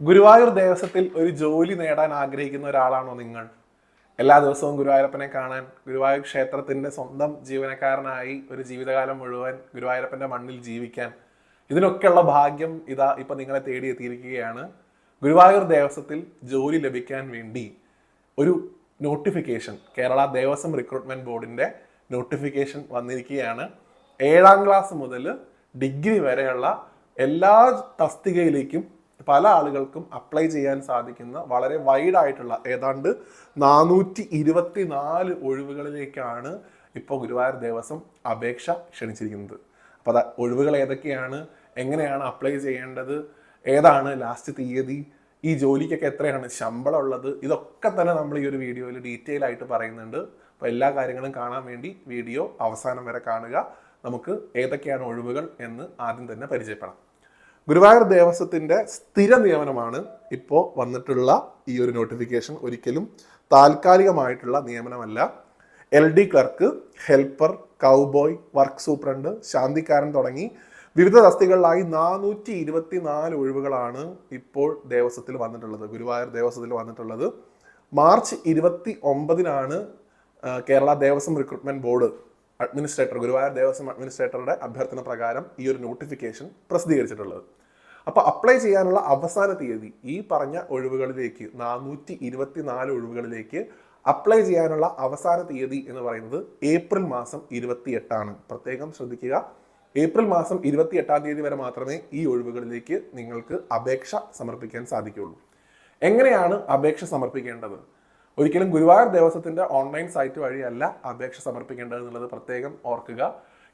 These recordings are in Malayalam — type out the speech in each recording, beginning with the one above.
ഗുരുവായൂർ ദേവസ്വത്തിൽ ഒരു ജോലി നേടാൻ ആഗ്രഹിക്കുന്ന ഒരാളാണോ നിങ്ങൾ? എല്ലാ ദിവസവും ഗുരുവായൂരപ്പനെ കാണാൻ ഗുരുവായൂർ ക്ഷേത്രത്തിന്റെ സ്വന്തം ജീവനക്കാരനായി ഒരു ജീവിതകാലം മുഴുവൻ ഗുരുവായൂരപ്പന്റെ മണ്ണിൽ ജീവിക്കാൻ. ഇതിനൊക്കെയുള്ള ഭാഗ്യം ഇതാ ഇപ്പൊ നിങ്ങളെ തേടി എത്തിയിരിക്കുകയാണ്. ഗുരുവായൂർ ദേവസ്വത്തിൽ ജോലി ലഭിക്കാൻ വേണ്ടി ഒരു നോട്ടിഫിക്കേഷൻ കേരള ദേവസ്വം റിക്രൂട്ട്മെന്റ് ബോർഡിന്റെ നോട്ടിഫിക്കേഷൻ വന്നിരിക്കുകയാണ്. ഏഴാം ക്ലാസ് മുതൽ ഡിഗ്രി വരെയുള്ള എല്ലാ തസ്തികയിലേക്കും പല ആളുകൾക്കും അപ്ലൈ ചെയ്യാൻ സാധിക്കുന്ന വളരെ വൈഡ് ആയിട്ടുള്ള ഏതാണ്ട് നാനൂറ്റി ഇരുപത്തി നാല് ഒഴിവുകളിലേക്കാണ് ഇപ്പോൾ ഗുരുവായൂർ ദേവസ്വം അപേക്ഷ ക്ഷണിച്ചിരിക്കുന്നത്. അപ്പോൾ അത് ഒഴിവുകൾ ഏതൊക്കെയാണ്? എങ്ങനെയാണ് അപ്ലൈ ചെയ്യേണ്ടത്? ഏതാണ് ലാസ്റ്റ് തീയതി? ഈ ജോലിക്കൊക്കെ എത്രയാണ്? ശമ്പളം ഉള്ളത്? ഇതൊക്കെ തന്നെ നമ്മൾ ഈ ഒരു വീഡിയോയിൽ ഡീറ്റെയിൽ ആയിട്ട് പറയുന്നുണ്ട്. അപ്പോൾ എല്ലാ കാര്യങ്ങളും കാണാൻ വേണ്ടി വീഡിയോ അവസാനം വരെ കാണുക. നമുക്ക് ഏതൊക്കെയാണ് ഒഴിവുകൾ എന്ന് ആദ്യം തന്നെ പരിചയപ്പെടാം. ഗുരുവായൂർ ദേവസ്വത്തിന്റെ സ്ഥിര നിയമനമാണ് ഇപ്പോൾ വന്നിട്ടുള്ള ഈ ഒരു നോട്ടിഫിക്കേഷൻ ഒരിക്കലും താൽക്കാലികമായിട്ടുള്ള നിയമനമല്ല. L D clerk helper cowboy work superintendent ശാന്തിക്കാരൻ തുടങ്ങി വിവിധ തസ്തികളിലായി നാനൂറ്റി ഇരുപത്തി നാല് ഒഴിവുകളാണ് ഇപ്പോൾ ദേവസ്വത്തിൽ വന്നിട്ടുള്ളത് ഗുരുവായൂർ ദേവസ്വത്തിൽ വന്നിട്ടുള്ളത്. മാർച്ച് ഇരുപത്തി ഒമ്പതിനാണ് Kerala Devaswom recruitment board administrator Guruvayur Devaswom അഡ്മിനിസ്ട്രേറ്ററുടെ അഭ്യർത്ഥന പ്രകാരം ഈ ഒരു നോട്ടിഫിക്കേഷൻ പ്രസിദ്ധീകരിച്ചിട്ടുള്ളത്. അപ്പോൾ അപ്ലൈ ചെയ്യാനുള്ള അവസാന തീയതി ഈ പറഞ്ഞ ഒഴിവുകളിലേക്ക് നാനൂറ്റി ഇരുപത്തി നാല് ഒഴിവുകളിലേക്ക് അപ്ലൈ ചെയ്യാനുള്ള അവസാന തീയതി എന്ന് പറയുന്നത് ഏപ്രിൽ മാസം ഇരുപത്തി എട്ടാണ് പ്രത്യേകം ശ്രദ്ധിക്കുക. ഏപ്രിൽ മാസം ഇരുപത്തി എട്ടാം തീയതി വരെ മാത്രമേ ഈ ഒഴിവുകളിലേക്ക് നിങ്ങൾക്ക് അപേക്ഷ സമർപ്പിക്കാൻ സാധിക്കുകയുള്ളൂ. എങ്ങനെയാണ് അപേക്ഷ സമർപ്പിക്കേണ്ടത്? ഒരിക്കലും ഗുരുവായൂർ ദേവസ്വത്തിന്റെ ഓൺലൈൻ സൈറ്റ് വഴിയല്ല അപേക്ഷ സമർപ്പിക്കേണ്ടത് എന്നുള്ളത് പ്രത്യേകം ഓർക്കുക.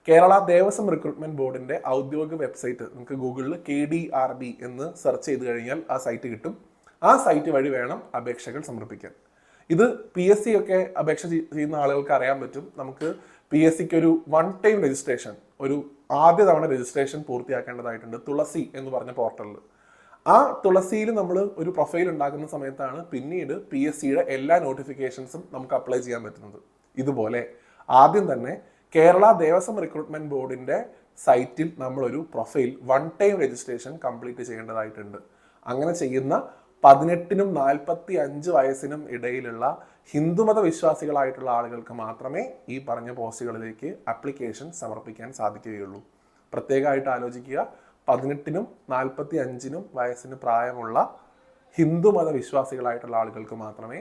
കേരള ദേവസ്വം റിക്രൂട്ട്മെന്റ് ബോർഡിന്റെ ഔദ്യോഗിക വെബ്സൈറ്റ് നിങ്ങൾക്ക് ഗൂഗിളിൽ കെ ഡി ആർ ബി എന്ന് സെർച്ച് ചെയ്ത് കഴിഞ്ഞാൽ ആ സൈറ്റ് കിട്ടും. ആ സൈറ്റ് വഴി വേണം അപേക്ഷകൾ സമർപ്പിക്കാൻ. ഇത് പി എസ് സി ഒക്കെ അപേക്ഷ ചെയ്യുന്ന ആളുകൾക്ക് അറിയാൻ പറ്റും. നമുക്ക് പി എസ് സിക്ക് ഒരു വൺ ടൈം രജിസ്ട്രേഷൻ ഒരു ആദ്യ തവണ രജിസ്ട്രേഷൻ പൂർത്തിയാക്കേണ്ടതായിട്ടുണ്ട്. തുളസി എന്ന് പറഞ്ഞ പോർട്ടലിൽ ആ തുളസിയിൽ നമ്മൾ ഒരു പ്രൊഫൈൽ ഉണ്ടാക്കുന്ന സമയത്താണ് പിന്നീട് പി എസ് സിയുടെ എല്ലാ നോട്ടിഫിക്കേഷൻസും നമുക്ക് അപ്ലൈ ചെയ്യാൻ പറ്റുന്നത്. ഇതുപോലെ ആദ്യം തന്നെ കേരള ദേവസ്വം റിക്രൂട്ട്മെന്റ് ബോർഡിന്റെ സൈറ്റിൽ നമ്മളൊരു profile one time registration complete ചെയ്യേണ്ടതായിട്ടുണ്ട്. അങ്ങനെ ചെയ്യുന്ന പതിനെട്ടിനും നാൽപ്പത്തി അഞ്ച് വയസ്സിനും ഇടയിലുള്ള ഹിന്ദുമത വിശ്വാസികളായിട്ടുള്ള ആളുകൾക്ക് മാത്രമേ ഈ പറഞ്ഞ പോസ്റ്റുകളിലേക്ക് അപ്ലിക്കേഷൻ സമർപ്പിക്കാൻ സാധിക്കുകയുള്ളൂ. പ്രത്യേകമായിട്ട് ആലോചിക്കുക പതിനെട്ടിനും നാൽപ്പത്തി അഞ്ചിനും വയസ്സിന് പ്രായമുള്ള ഹിന്ദുമത വിശ്വാസികളായിട്ടുള്ള ആളുകൾക്ക് മാത്രമേ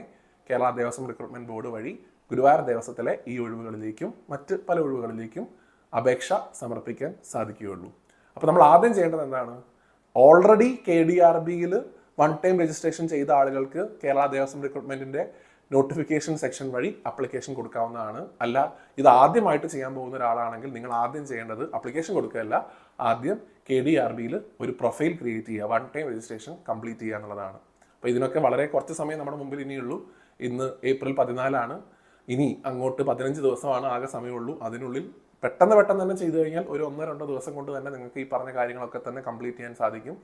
കേരള ദേവസ്വം റിക്രൂട്ട്മെന്റ് ബോർഡ് വഴി ഗുരുവായൂർ ദേവസ്വത്തിലെ ഈ ഒഴിവുകളിലേക്കും മറ്റ് പല ഒഴിവുകളിലേക്കും അപേക്ഷ സമർപ്പിക്കാൻ സാധിക്കുകയുള്ളൂ. അപ്പോൾ നമ്മൾ ആദ്യം ചെയ്യേണ്ടത് എന്താണ്? ഓൾറെഡി കെ ഡി ആർ ബിയിൽ വൺ ടൈം രജിസ്ട്രേഷൻ ചെയ്ത ആളുകൾക്ക് കേരള ദേവസ്വം റിക്രൂട്ട്മെന്റിന്റെ നോട്ടിഫിക്കേഷൻ സെക്ഷൻ വഴി അപ്ലിക്കേഷൻ കൊടുക്കാവുന്നതാണ്. അല്ല ഇത് ആദ്യമായിട്ട് ചെയ്യാൻ പോകുന്ന ഒരാളാണെങ്കിൽ നിങ്ങൾ ആദ്യം ചെയ്യേണ്ടത് അപ്ലിക്കേഷൻ കൊടുക്കുകയല്ല ആദ്യം കെ ഡി ആർ ബിയിൽ ഒരു പ്രൊഫൈൽ ക്രിയേറ്റ് ചെയ്യുക വൺ ടൈം രജിസ്ട്രേഷൻ കംപ്ലീറ്റ് ചെയ്യുക എന്നുള്ളതാണ്. അപ്പോൾ ഇതിനൊക്കെ വളരെ കുറച്ച് സമയം നമ്മുടെ മുമ്പിൽ ഇനിയുള്ളൂ. ഇന്ന് ഏപ്രിൽ പതിനാലാണ്. ഇനി അങ്ങോട്ട് പതിനഞ്ച് ദിവസമാണ് ആകെ സമയമുള്ളൂ. അതിനുള്ളിൽ പെട്ടെന്ന് പെട്ടെന്ന് തന്നെ ചെയ്തു കഴിഞ്ഞാൽ ഒരു ഒന്നോ രണ്ടോ ദിവസം കൊണ്ട് തന്നെ നിങ്ങൾക്ക് ഈ പറഞ്ഞ കാര്യങ്ങളൊക്കെ തന്നെ കംപ്ലീറ്റ് ചെയ്യാൻ സാധിക്കും.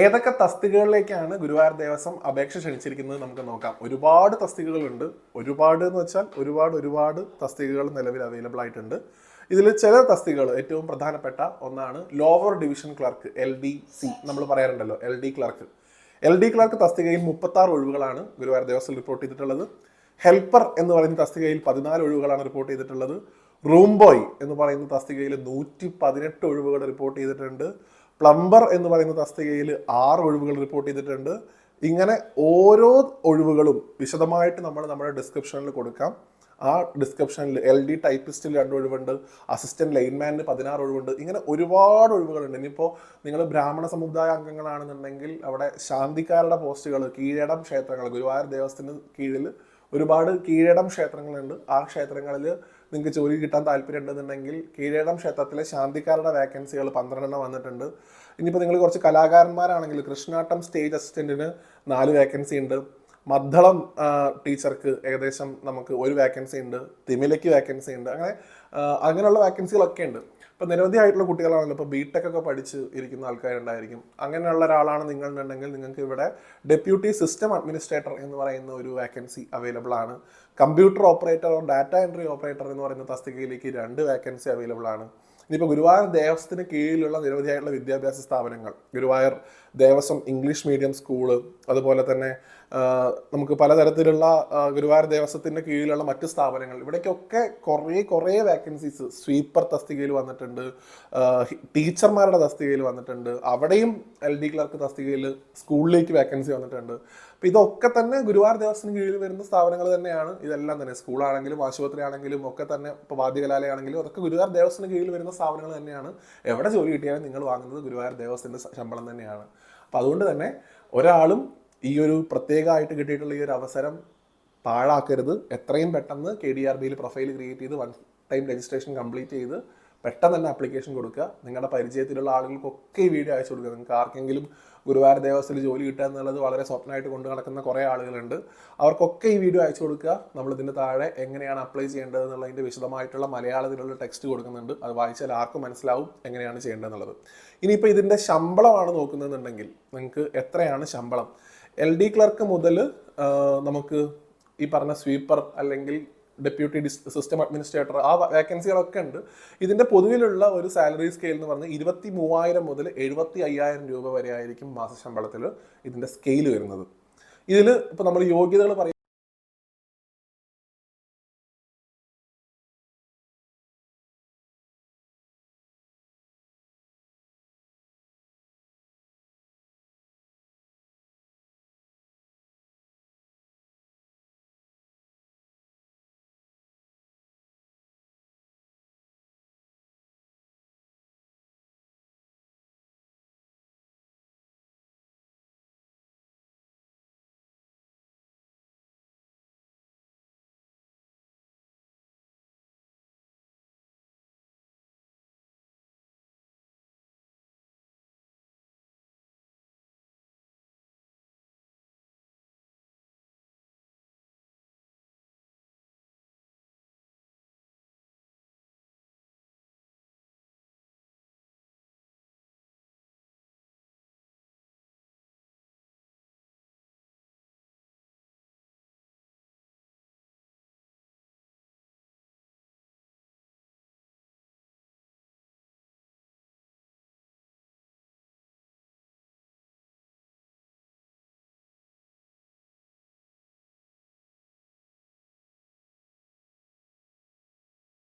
ഏതൊക്കെ തസ്തികകളിലേക്കാണ് ഗുരുവായൂർ ദേവസ്വം അപേക്ഷ ക്ഷണിച്ചിരിക്കുന്നത് നമുക്ക് നോക്കാം. ഒരുപാട് തസ്തികകളുണ്ട്. ഒരുപാട് എന്ന് വെച്ചാൽ ഒരുപാട് ഒരുപാട് തസ്തികകൾ നിലവിൽ അവൈലബിൾ ആയിട്ടുണ്ട്. ഇതിൽ ചില തസ്തികകൾ ഏറ്റവും പ്രധാനപ്പെട്ട ഒന്നാണ് lower division clerk L D C നമ്മൾ പറയാറുണ്ടല്ലോ L D clerk L D clerk തസ്തികയിൽ മുപ്പത്തി ആറ് ഒഴിവുകളാണ് ഗുരുവായൂർ ദേവസ്വം റിപ്പോർട്ട് ചെയ്തിട്ടുള്ളത്. ഹെൽപ്പർ എന്ന് പറയുന്ന തസ്തികയിൽ പതിനാല് ഒഴിവുകളാണ് റിപ്പോർട്ട് ചെയ്തിട്ടുള്ളത്. റൂം ബോയ് എന്ന് പറയുന്ന തസ്തികയിൽ നൂറ്റി പതിനെട്ട് ഒഴിവുകൾ റിപ്പോർട്ട് ചെയ്തിട്ടുണ്ട്. പ്ലംബർ എന്ന് പറയുന്ന തസ്തികയിൽ ആറ് ഒഴിവുകൾ റിപ്പോർട്ട് ചെയ്തിട്ടുണ്ട്. ഇങ്ങനെ ഓരോ ഒഴിവുകളും വിശദമായിട്ട് നമ്മൾ നമ്മുടെ ഡിസ്ക്രിപ്ഷനിൽ കൊടുക്കാം. ആ ഡിസ്ക്രിപ്ഷനിൽ എൽ ഡി ടൈപ്പിസ്റ്റിൽ രണ്ട് ഒഴിവുണ്ട് അസിസ്റ്റന്റ് ലൈൻമാനിന് പതിനാറ് ഒഴിവുണ്ട്. ഇങ്ങനെ ഒരുപാട് ഒഴിവുകളുണ്ട്. ഇനിയിപ്പോൾ നിങ്ങൾ ബ്രാഹ്മണ സമുദായ അംഗങ്ങളാണെന്നുണ്ടെങ്കിൽ അവിടെ ശാന്തിക്കാരുടെ പോസ്റ്റുകൾ കീഴടം ക്ഷേത്രങ്ങൾ ഗുരുവായൂർ ദേവസ്ഥത്തിന് കീഴിൽ ഒരുപാട് കീഴടം ക്ഷേത്രങ്ങളുണ്ട്. ആ ക്ഷേത്രങ്ങളിൽ നിങ്ങൾക്ക് ജോലി കിട്ടാൻ താല്പര്യം ഉണ്ടെന്നുണ്ടെങ്കിൽ കീഴടം ക്ഷേത്രത്തിലെ ശാന്തിക്കാരുടെ വേക്കൻസികൾ പന്ത്രണ്ടെണ്ണം വന്നിട്ടുണ്ട്. ഇനിയിപ്പോൾ നിങ്ങൾ കുറച്ച് കലാകാരന്മാരാണെങ്കിൽ കൃഷ്ണാട്ടം സ്റ്റേജ് അസിസ്റ്റന്റിന് നാല് വേക്കൻസി ഉണ്ട്. മദ്ദളം ടീച്ചർക്ക് ഏകദേശം നമുക്ക് ഒരു വേക്കൻസി ഉണ്ട്. തിമിലയ്ക്ക് വേക്കൻസി ഉണ്ട്. അങ്ങനെ അങ്ങനെയുള്ള വേക്കൻസികളൊക്കെ ഉണ്ട്. ഇപ്പം നിരവധി ആയിട്ടുള്ള കുട്ടികളാണല്ലോ ഇപ്പോൾ ബിടെക് ഒക്കെ പഠിച്ച് ഇരിക്കുന്ന ആൾക്കാരുണ്ടായിരിക്കും. അങ്ങനെയുള്ള ഒരാളാണ് നിങ്ങളുണ്ടെങ്കിൽ നിങ്ങൾക്ക് ഇവിടെ ഡെപ്യൂട്ടി സിസ്റ്റം അഡ്മിനിസ്ട്രേറ്റർ എന്ന് പറയുന്ന ഒരു വേക്കൻസി അവൈലബിൾ ആണ്. Computer operator data entry operator എന്ന് പറയുന്ന തസ്തികയിലേക്ക് രണ്ട് വേക്കൻസി അവൈലബിൾ ആണ്. ഇനിയിപ്പോൾ ഗുരുവായൂർ ദേവസ്ഥത്തിന് കീഴിലുള്ള നിരവധിയായിട്ടുള്ള വിദ്യാഭ്യാസ സ്ഥാപനങ്ങൾ Guruvayur Devaswom English medium school അതുപോലെ തന്നെ നമുക്ക് പലതരത്തിലുള്ള ഗുരുവായൂർ ദേവസ്വത്തിന്റെ കീഴിലുള്ള മറ്റ് സ്ഥാപനങ്ങൾ. ഇവിടേക്കൊക്കെ കുറേ കുറേ വേക്കൻസീസ് സ്വീപ്പർ തസ്തികയിൽ വന്നിട്ടുണ്ട് ടീച്ചർമാരുടെ തസ്തികയിൽ വന്നിട്ടുണ്ട് അവിടെയും എൽ ഡി ക്ലർക്ക് തസ്തികയിൽ സ്കൂളിലേക്ക് വേക്കൻസി വന്നിട്ടുണ്ട്. അപ്പോൾ ഇതൊക്കെ തന്നെ ഗുരുവായൂർ ദേവസ്വത്തിന് കീഴിൽ വരുന്ന സ്ഥാപനങ്ങൾ തന്നെയാണ്. ഇതെല്ലാം തന്നെ സ്കൂളാണെങ്കിലും ആശുപത്രി ആണെങ്കിലും ഒക്കെ തന്നെ ഇപ്പോൾ വാദ്യകലാലയാണെങ്കിലും അതൊക്കെ ഗുരുവായൂർ ദേവസ്വത്തിന് കീഴിൽ വരുന്ന സ്ഥാപനങ്ങൾ തന്നെയാണ്. എവിടെ ജോലി കിട്ടിയാലും നിങ്ങൾ വാങ്ങുന്നത് ഗുരുവായൂർ ദേവസ്വത്തിന്റെ ശമ്പളം തന്നെയാണ്. അപ്പോൾ അതുകൊണ്ട് തന്നെ ഒരാളും ഈ ഒരു പ്രത്യേകമായിട്ട് കിട്ടിയിട്ടുള്ള ഈ ഒരു അവസരം പാഴാക്കരുത്. എത്രയും പെട്ടെന്ന് കെ ഡി ആർ ബിയിൽ പ്രൊഫൈൽ ക്രിയേറ്റ് ചെയ്ത് വൺ ടൈം രജിസ്ട്രേഷൻ കംപ്ലീറ്റ് ചെയ്ത് പെട്ടെന്ന് തന്നെ ആപ്ലിക്കേഷൻ കൊടുക്കുക. നിങ്ങളുടെ പരിചയത്തിലുള്ള ആളുകൾക്കൊക്കെ ഈ വീഡിയോ അയച്ചു കൊടുക്കുക. നിങ്ങൾക്ക് ആർക്കെങ്കിലും ഗുരുവായൂർ ദേവസ്ഥയിൽ ജോലി കിട്ടുക എന്നുള്ളത് വളരെ സ്വപ്നമായിട്ട് കൊണ്ടു നടക്കുന്ന കുറേ ആളുകളുണ്ട്. അവർക്കൊക്കെ ഈ വീഡിയോ അയച്ചു കൊടുക്കുക. നമ്മൾ ഇതിന്റെ താഴെ എങ്ങനെയാണ് അപ്ലൈ ചെയ്യേണ്ടത് എന്നുള്ളതിന്റെ വിശദമായിട്ടുള്ള മലയാളത്തിലുള്ള ടെക്സ്റ്റ് കൊടുക്കുന്നുണ്ട്. അത് വായിച്ചാൽ ആർക്കും മനസ്സിലാവും എങ്ങനെയാണ് ചെയ്യേണ്ടതെന്നുള്ളത്. ഇനിയിപ്പോൾ ഇതിന്റെ ശമ്പളമാണ് നോക്കുന്നതെന്നുണ്ടെങ്കിൽ നിങ്ങൾക്ക് എത്രയാണ് ശമ്പളം? എൽ ഡി ക്ലർക്ക് മുതൽ നമുക്ക് ഈ പറഞ്ഞ സ്വീപ്പർ അല്ലെങ്കിൽ ഡെപ്യൂട്ടി സിസ്റ്റം അഡ്മിനിസ്ട്രേറ്റർ. ആ വേക്കൻസികളൊക്കെ ഉണ്ട്. ഇതിന്റെ പൊതുവിലുള്ള ഒരു സാലറി സ്കെയിൽ എന്ന് പറഞ്ഞാൽ ഇരുപത്തി മൂവായിരം മുതൽ എഴുപത്തി അയ്യായിരം രൂപ വരെ ആയിരിക്കും മാസ ശമ്പളത്തിൽ ഇതിന്റെ സ്കെയിൽ വരുന്നത്. ഇതിൽ ഇപ്പോൾ നമ്മൾ യോഗ്യതകൾ പറയും